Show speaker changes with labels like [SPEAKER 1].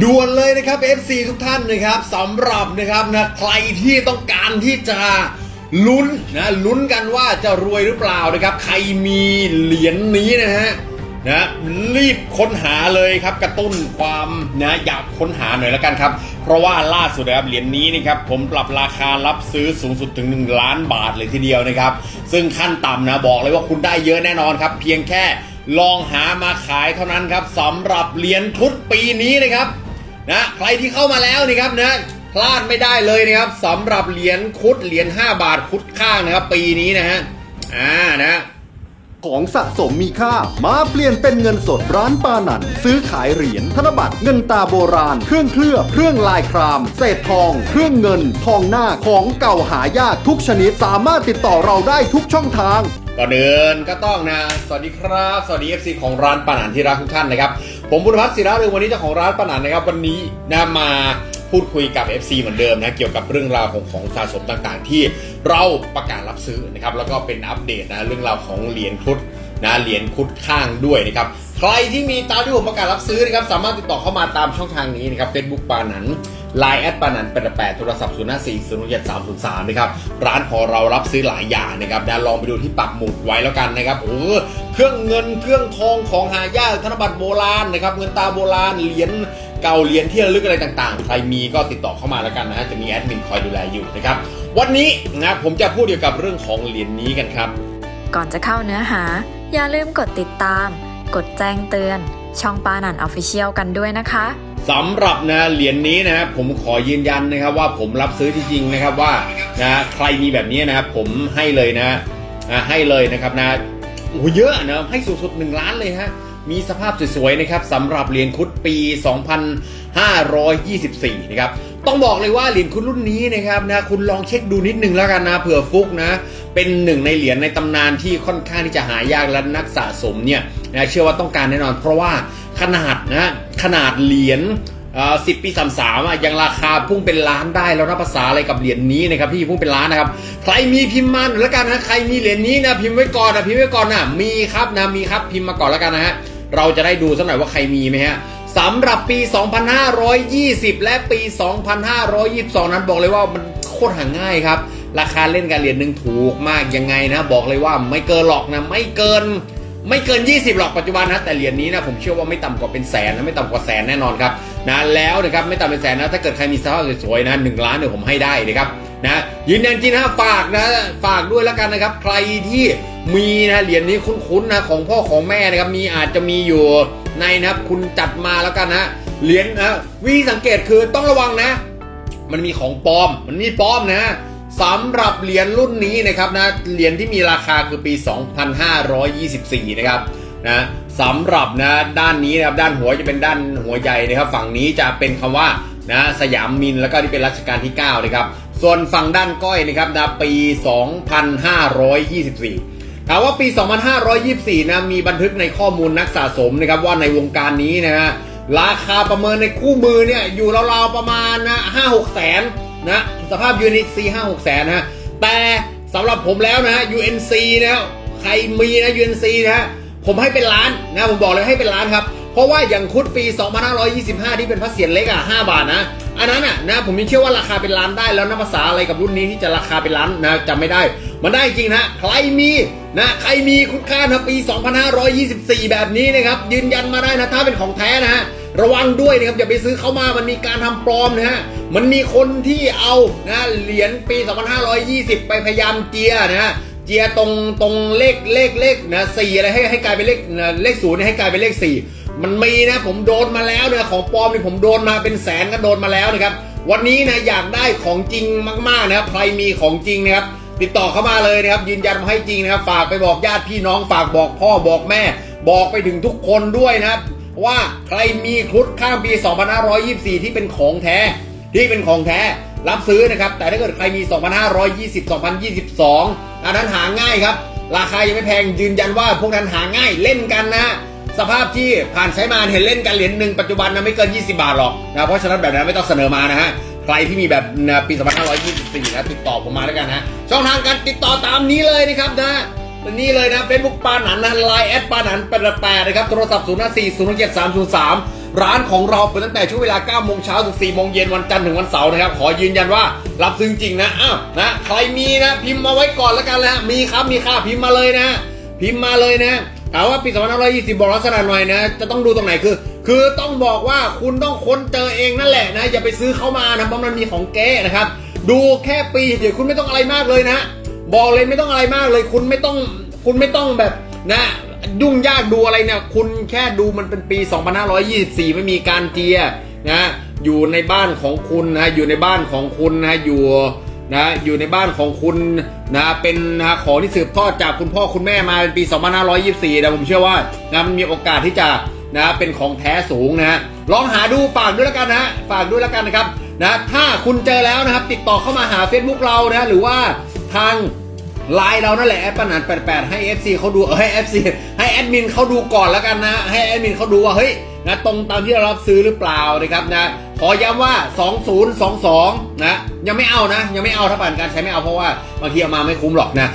[SPEAKER 1] ด่วนเลยนะครับ FC ทุกท่านนะครับสำหรับนะครับนะใครที่ต้องการที่จะลุ้นนะลุ้นกันว่าจะรวยหรือเปล่านะครับ ใครมีเหรียญนี้นะฮะนะรีบค้นหาเลยครับกระตุ้นความนะอยากค้นหาหน่อยแล้วกันครับ เพราะว่าล่าสุดนะครับเหรียญนี้นะครับผมปรับราคารับซื้อสูงสุดถึง 1 ล้านบาทเลยทีเดียวนะครับ ซึ่งขั้นต่ำนะบอกเลยว่าคุณได้เยอะแน่นอนครับ เพียงแค่ลองหามาขายเท่านั้นครับสำหรับเหรียญครุดปีนี้นะครับ นะใครที่เข้ามาแล้วนี่ครับนะพลาดไม่ได้เลยนะครับสำหรับเหรียญคุดเหรียญ5 บาทคุดข้างนะครับ ปีนี้นะฮะอ่านะ
[SPEAKER 2] ของสะสมมีค่า มาเปลี่ยนเป็นเงินสดร้านปานันซื้อขายเหรียญธนบัตรเงินตาโบราณ เครื่องเคลือบเครื่องลายคราม เศษทอง เครื่องเงิน ทองหน้าของเก่าหายากทุกชนิด สามารถติดต่อเราได้ทุกช่องทาง
[SPEAKER 1] ก่อนเดินก็ต้องนะ สวัสดีครับ สวัสดี FC ของร้านปานันที่รักทุกท่านนะครับ ผมบุญพัฒน์ศิระเรืองวันนี้เจ้าของร้านปานันนะครับวันนี้นะมาพูดคุยกับ FC เหมือนเดิมนะเกี่ยวกับเรื่องราวของของสะสมต่างๆ ที่เราประกาศรับซื้อนะครับแล้วก็เป็นอัปเดตนะเรื่องราวของเหรียญครุฑนะเหรียญครุฑข้างด้วยนะครับใครที่มีตามที่ผมประกาศรับซื้อนะครับสามารถติดต่อเข้ามาตามช่องทางนี้นะครับเฟซบุ๊กปานัน ไลน์แอดปานันแปดแปดโทรศัพท์ศูนย์ห้าสี่ศูนย์เจ็ดสามศูนย์สามนะครับร้านของเรารับซื้อหลายอย่างนะครับนะลองไปดูที่ปักหมุดไว้แล้วกันนะครับโอ้เครื่องเงินเครื่องทองของหายากธนบัตรโบราณนะครับเงินตาโบราณเหรียญเก่าเหรียญที่ระลึกอะไรต่างๆ ใครมีก็ติดต่อเข้ามาแล้วกันนะฮะจะมีแอดมินคอยดูแลอยู่นะครับวันนี้นะผมจะพูดเกี่ยวกับเรื่องของเหรียญนี้กันครับ
[SPEAKER 3] ก่อนจะเข้าเนื้อหา อย่าลืมกดติดตาม กดแจ้งเตือน ช่องปานันออฟฟิเชียลกันด้วยนะคะ
[SPEAKER 1] สำหรับนะเหรียญนี้นะครับผมขอยืนยันนะครับว่าผมรับซื้อจริงๆนะครับว่านะใครมีแบบนี้นะครับผมให้เลยนะอ่าให้เลยนะครับนะโอ้เยอะนะให้สูงสุด1ล้านเลยฮะมีสภาพสวยๆนะครับสำหรับเหรียญคุดปี 2524 นะครับต้องบอกเลยว่าเหรียญคุดรุ่นนี้นะครับนะคุณลองเช็คดูนิดนึงแล้วกันนะเผื่อฟุกนะเป็นหนึ่งในเหรียญในตำนานที่ค่อนข้างที่จะหายากและนักสะสมเนี่ยนะเชื่อว่าต้องการแน่นอน เพราะว่า ขนาดนะขนาดเหรียญสิบปีสามสามอะยังราคาพุ่งเป็นล้านได้แล้วนะภาษาอะไรกับเหรียญนี้นะครับที่พุ่งเป็นล้านนะครับใครมีพิมพ์มาหน่อยแล้วกันนะใครมีเหรียญนี้นะพิมพ์ไว้ก่อนนะพิมพ์ไว้ก่อนนะมีครับนะมีครับพิมพ์มาก่อนแล้วกันนะฮะเราจะได้ดูสักหน่อยว่าใครมีไหมฮะสำหรับปี 2520 และปี 2522 นั้นบอกเลยว่ามันโคตรหาง่ายครับ ราคาเล่นการเหรียญหนึ่งถูกมากยังไงนะ บอกเลยว่าไม่เกินหรอกนะ ไม่เกิน ไม่เกิน 20 หรอกปัจจุบันนะแต่เหรียญนี้นะผมเชื่อว่าไม่ต่ำกว่าเป็นแสนนะไม่ต่ำกว่าแสนแน่นอนครับนะแล้วนะครับไม่ต่ำเป็นแสนนะถ้าเกิดใครมีสภาพสวยๆนะหนึ่งล้านเดี๋ยวผมให้ได้นะครับนะยืนยันจริงนะฝากนะฝากด้วยแล้วกันนะครับ ใครที่มีนะเหรียญนี้คุ้นๆนะของพ่อของแม่นะครับมีอาจจะมีอยู่ในนะครับคุณจัดมาแล้วกันนะเหรียญนะวิธีสังเกตคือต้องระวังนะ มันมีของปลอมมันมีปลอมนะ สำหรับเหรียญรุ่นนี้นะครับนะเหรียญที่มีราคาคือปี 2524 นะครับนะสำหรับนะด้านนี้นะครับด้านหัวจะเป็นด้านหัวใหญ่นะครับ ฝั่งนี้จะเป็นคำว่านะสยามมินแล้วก็ที่เป็นรัชกาลที่ 9 นะครับ ส่วนฝั่งด้านก้อยนะครับนะปี 2524 ถามว่าปี 2524 นะมีบันทึกในข้อมูลนักสะสมนะครับว่าในวงการนี้นะฮะราคาประเมินในคู่มือเนี่ยอยู่ราวๆประมาณนะห้าหกแสน นะสภาพยูนิตซีห้าหกแสนนะแต่สำหรับผมแล้วนะ UNC นะใครมีนะ UNC นะฮะผมให้เป็นล้านนะผมบอกเลยให้เป็นล้านครับ เพราะว่าอย่างคุดปี 2525 ที่เป็นพระเศียรเล็กอะ 5 บาทนะ อันนั้นอะนะผมยังเชื่อว่าราคาเป็นล้านได้แล้วนะภาษาอะไรกับรุ่นนี้ที่จะราคาเป็นล้านนะจำไม่ได้ มันได้จริงนะใครมีนะใครมีคุณค่านะปี 2524 แบบนี้นะครับยืนยันมาได้นะถ้าเป็นของแท้นะฮะระวังด้วยนะครับอย่าไปซื้อเข้ามามันมีการทำปลอมนะฮะ มันมีคนที่เอานะเหรียญปี 2520 ไปพยายามเจียนะเจียตรงตรงเลขเลขเลขนะสี่อะไรให้ให้กลายเป็นเลขเลขศูนย์ให้กลายเป็นเลขสี่มันมีนะผมโดนมาแล้วเนี่ยของปลอมนี่ผมโดนมาเป็นแสนก็โดนมาแล้วนะครับ วันนี้นะอยากได้ของจริงมากๆนะครับใครมีของจริงนะครับติดต่อเข้ามาเลยนะครับ ยืนยันมาให้จริงนะครับ ฝากไปบอกญาติพี่น้องฝากบอกพ่อบอกแม่ บอกไปถึงทุกคนด้วยนะครับ ว่าใครมีครุฑข้ามปี 2524 ที่เป็นของแท้ ที่เป็นของแท้รับซื้อนะครับ แต่ถ้าเกิดใครมี 2520 2022 อันนั้นหาง่ายครับ ราคายังไม่แพงยืนยันว่าพวกนั้นหาง่ายเล่นกันนะสภาพที่ผ่านใช้มาเห็นเล่นกันเหรียญหนึ่งปัจจุบันนะไม่เกิน 20 บาทหรอกนะเพราะฉะนั้นแบบนั้นไม่ต้องเสนอมานะฮะใครที่มีแบบนะปี2524นะติดต่อผมมาแล้วกันนะช่องทางการติดต่อตามนี้เลยนะครับนะนี่เลยนะเฟซบุ๊กปาหนันนะไลน์แอดปาหนันแปดแปดนะครับโทรศัพท์0 5 4 0 7 3 0 3 ร้านของเราเปิดตั้งแต่ช่วงเวลา9โมงเช้าถึง4โมงเย็นวันจันทร์ถึงวันเสาร์นะครับ ขอยืนยันว่ารับซื้อจริงนะ อ้าว นะ ใครมีนะ พิมพ์มาไว้ก่อนแล้วกันนะมีครับ มีค่าพิมพ์มาเลยนะ พิมพ์มาเลยนะถามว่าปี2520 บอกลักษณะหน่อยนะ จะต้องดูตรงไหนคือ คือต้องบอกว่าคุณต้องค้นเจอเองนั่นแหละนะ อย่าไปซื้อเข้ามานะเพราะมันมีของแก้นะครับ ดูแค่ปีเดี๋ยวคุณไม่ต้องอะไรมากเลยนะ บอกเลยไม่ต้องอะไรมากเลย คุณไม่ต้อง คุณไม่ต้องแบบนะ ยุ่งยากดูอะไรเนี่ย คุณแค่ดูมันเป็นปี 2524 ไม่มีการเจียนะ อยู่ในบ้านของคุณนะ อยู่ในบ้านของคุณนะ อยู่นะ อยู่ในบ้านของคุณนะ เป็นนะของที่สืบทอดจากคุณพ่อคุณแม่มาเป็นปี 2524นะผมเชื่อว่านะมันมีโอกาสที่จะนะเป็นของแท้สูงนะลองหาดูฝากด้วยแล้วกันนะฮะฝากด้วยแล้วกันนะครับนะถ้าคุณเจอแล้วนะครับ ติดต่อเข้ามาหา Facebook เรานะหรือว่าทาง ไลน์เรานั่นแหละแอปปนัน88ให้ FC เขาดูเออให้ FC ให้แอดมินเขาดูก่อนแล้วกันนะ ให้แอดมินเขาดูว่าเฮ้ยนะตรงตามที่เรารับซื้อหรือเปล่านะครับนะขอย้ำว่า 2022 นะ ยังไม่เอานะ ยังไม่เอาถ้าผ่านการใช้ไม่เอาเพราะว่าบางทีเอามาไม่คุ้มหรอกนะ